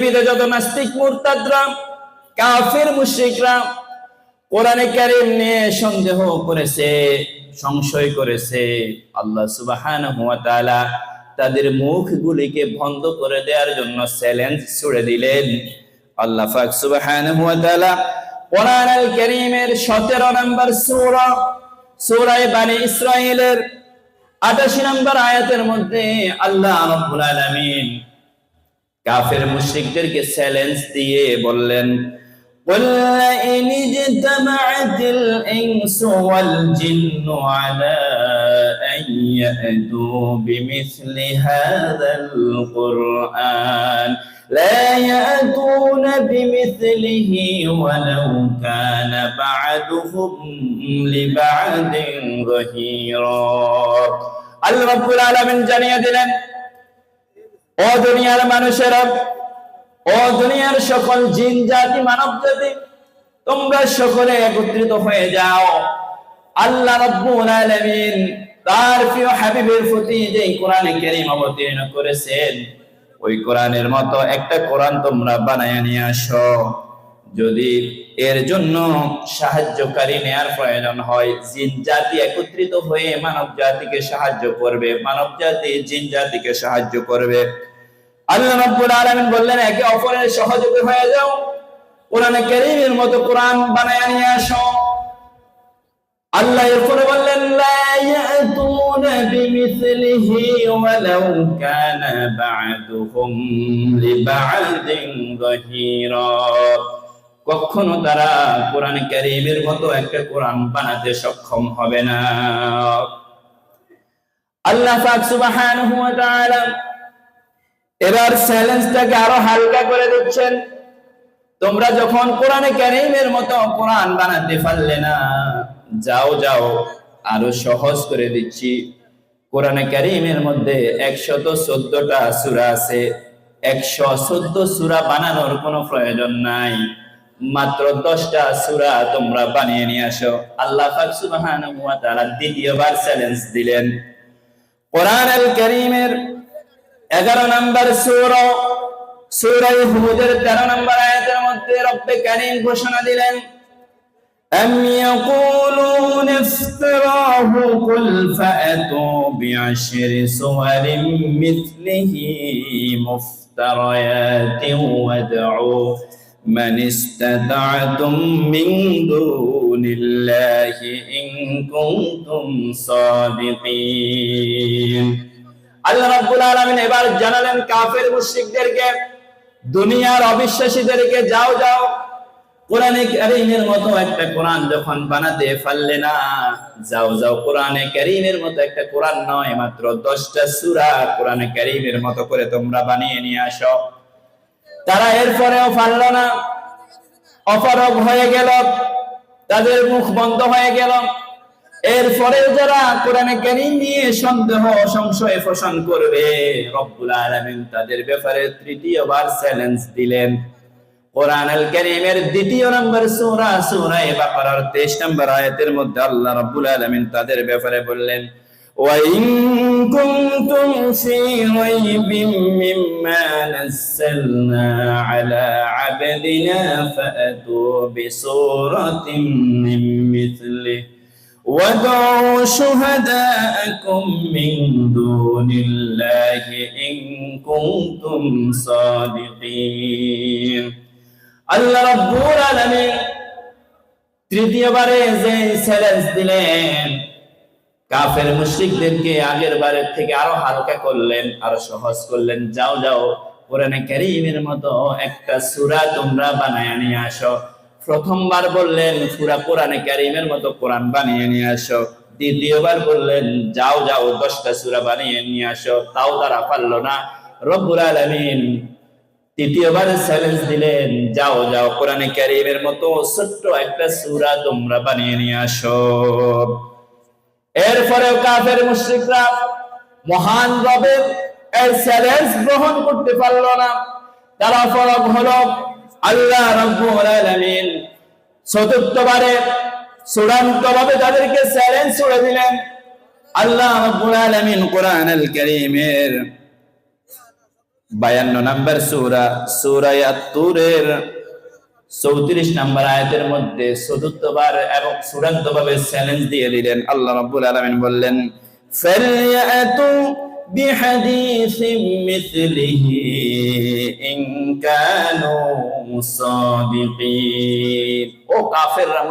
পৃথিবীতে যত নাস্তিক মুরতাদরা, কাফের মুশরিকরা কোরআনে কারিম নিয়ে সন্দেহ করেছে, সংশয় করেছে। আল্লাহ সুবহানাহু ওয়া তাআলা তাদের মুখগুলিকে বন্ধ করে দেওয়ার জন্য চ্যালেঞ্জ ছুড়ে দিলেন। আল্লাহ পাক সুবহানাহু ওয়া তাআলা কোরআন আল কারীমের 17 নম্বর সূরা সূরা বনি ইসরাঈলের 88 নম্বর আয়াতের মধ্যে আল্লাহ রাব্বুল আলামিন কাফের মুশরিকদেরকে চ্যালেঞ্জ দিয়ে বললেন قل إن اجتمعت الإنس والجن على أن يأتوا بمثل هذا القرآن لا يأتون بمثله ولو كان بعدهم لبعد ظهيرا الله رب العالمين জানিয়ে দিলেন ও দুনিয়ার মানুষেরা ও দুনিয়ার সকল জিন, জাতি, মানব জাতি, তোমরা সকলে একত্রিত হয়ে যাও। আল্লাহ রাব্বুল আলামিন তার প্রিয় হাবিবের প্রতি যে কোরআনে কারীম অবতীর্ণ করেছেন, ওই কোরআনের মতো একটা কোরআন তোমরা বানায় নিয়ে আসো। যদি এর জন্য সাহায্যকারী নেয়ার প্রয়োজন হয়, জিন জাতি একত্রিত হয়ে মানব জাতিকে সাহায্য করবে, মানব জাতি জিন জাতিকে সাহায্য করবে। বললেন, একে অপরের সহযোগী হয়ে যাও। কোরআনে কারীমের মতো কোরআন বানায় নিয়ে আসো। আল্লাহ এরপরে বললেন কখনো তারা কোরআনে কারীমের মতো একটা কোরআন বানাতে সক্ষম হবে না। আল্লাহ পাক এবার চ্যালেঞ্জটাকে আরও হালকা করে দিচ্ছেন। তোমরা যখন কোরআনে কারীমের মতো কোরআন বানাতে পারলে না, যাও যাও, আরও সহজ করে দিচ্ছি। কোরআনে কারীমের মধ্যে একশত চোদ্দটা সুরা আছে। একশো চোদ্দ সূরা বানানোর কোনো প্রয়োজন নাই। মাত্র দশটা সুরা তোমরা বানিয়ে নিয়ে আসো। আল্লাহ তাআলা দ্বিতীয়বার চ্যালেঞ্জ দিলেন। কোরআন আল কারীমের এগারো নম্বর সুর সুরাই হুজের তেরো নম্বর আয়াতের মধ্যে রব্বে কারীম ঘোষণা দিলেন أم يقولون افتراه قل فأتوا بعشر سور مثله مفتريات وادعوا من استطعتم من دون الله إن كنتم صادقين আল্লাহ রাব্বুল আলামিন এবার জানালেন কাফের মুশরিকদেরকে, দুনিয়ার অবিশ্বাসীদেরকে, যাও যাও। কোরআনে মতো একটা কোরআন যখন বানাতে পারলে না, যাও যাও। কোরআনে কারীমের মতো একটা কোরআন নয়, মাত্র 10টা সূরা কোরআনে কারীমের মতো করে তোমরা বানিয়ে নিয়ে আসো। তারা এরপরেও পারল না। অপারগ হয়ে গেল। তাদের মুখ বন্ধ হয়ে গেল। এরপরে যারা কোরআনে কারীম নিয়ে সন্দেহ সংশয় পোষণ করবে রব্বুল আলামিন তাদের ব্যাপারে তৃতীয়বার চ্যালেঞ্জ দিলেন কোরআন আল কারীমের দ্বিতীয় নম্বর সূরা সূরা বাকারার 23 নম্বর আয়াতের মধ্যে আল্লাহ রাব্বুল আলামিন তাদের ব্যাপারে বললেন وإن كنتم في ريب مما نزلنا على عبدنا فأتوا بسورة من مثله وادعوا شهداءكم من دون الله إن كنتم صادقين আল্লাহ রাব্বুল আলামিন তৃতীয়বারে যে চ্যালেঞ্জ দিলেন কাফের মুশরিকদেরকে আগের বারের থেকে আরো হালকা করলেন আরো সহজ করলেন যাও যাও কোরআনে কারীমের মতো একটা সূরা তোমরা বানায় নিয়ে আসো প্রথমবার বললেন পুরা কোরআনে কারীমের মতো কোরআন বানিয়ে নিয়ে আসো। দ্বিতীয়বার বললেন, যাও যাও, দশটা সূরা বানিয়ে নিয়ে আসো, তাও তারা পারল না। রব্বুল আলামিন তৃতীয়বার চ্যালেঞ্জ দিলেন, যাও যাও, কোরআনে কারীমের মতো ছোট্ট একটা সূরা তোমরা বানিয়ে নিয়ে আসো। এরপরেও কাফের মুশরিকরা মহান রবের এই চ্যালেঞ্জ গ্রহণ করতে পারল না। তারা ফরক হলো আল্লাহ রাব্বুল আলামিন চতুর্থবারে চূড়ান্ত ভাবে তাদেরকে চ্যালেঞ্জ ছুড়ে দিলেন। আল্লাহ রাব্বুল আলামিন কোরআন আল কারীমের বায়ান্ন নাম্বার সূরা সূরা চৌত্রিশ নাম্বার আয়াতের মধ্যে চতুর্থবার এবং চূড়ান্ত ভাবে চ্যালেঞ্জ দিয়ে দিলেন। আল্লাহ রাব্বুল আলামিন বললেন ফেলিয়া ফালইয়াতু বিহাদিসিম মিথলিহি ও কাফেররা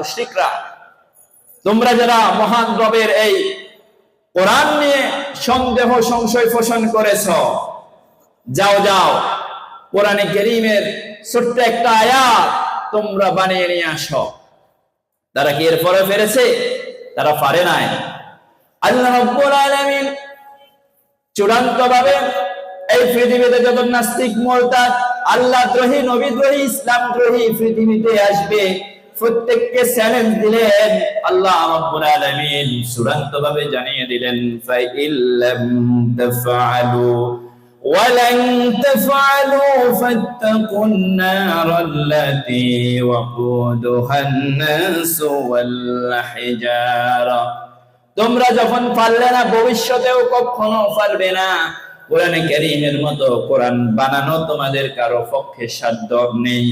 তোমরা যারা মহান রবের এই কোরআন নিয়ে সন্দেহ, সংশয় পোষণ করেছ, যাও যাও, কোরআনে কেরিমের ছোট্ট একটা আয়াত তোমরা বানিয়ে নিয়ে আসো। তারা কি এরপরে ফেরেছে? তারা পারে নাই। আল্লাহ চূড়ান্ত ভাবে এই পৃথিবীতে যত নাস্তিক মোরতাদ আল্লাহ দ্রোহী নবী দ্রোহী ইসলাম দ্রোহী পৃথিবীতে আসবে প্রত্যেককে চ্যালেঞ্জ দিলেন আল্লাহ রাব্বুল আলামিন চূড়ান্ত ভাবে জানিয়ে দিলেন ফাইল্লাম তাফআলু ولن تفعلوا فاتقوا النار التي وقودها الناس والحجارة তোমরা যখন পারলে না ভবিষ্যতেও কখনো পারবে না কোরআনে কারিমের মতো কোরআন বানানো তোমাদের কারও পক্ষে সাধ্য নেই।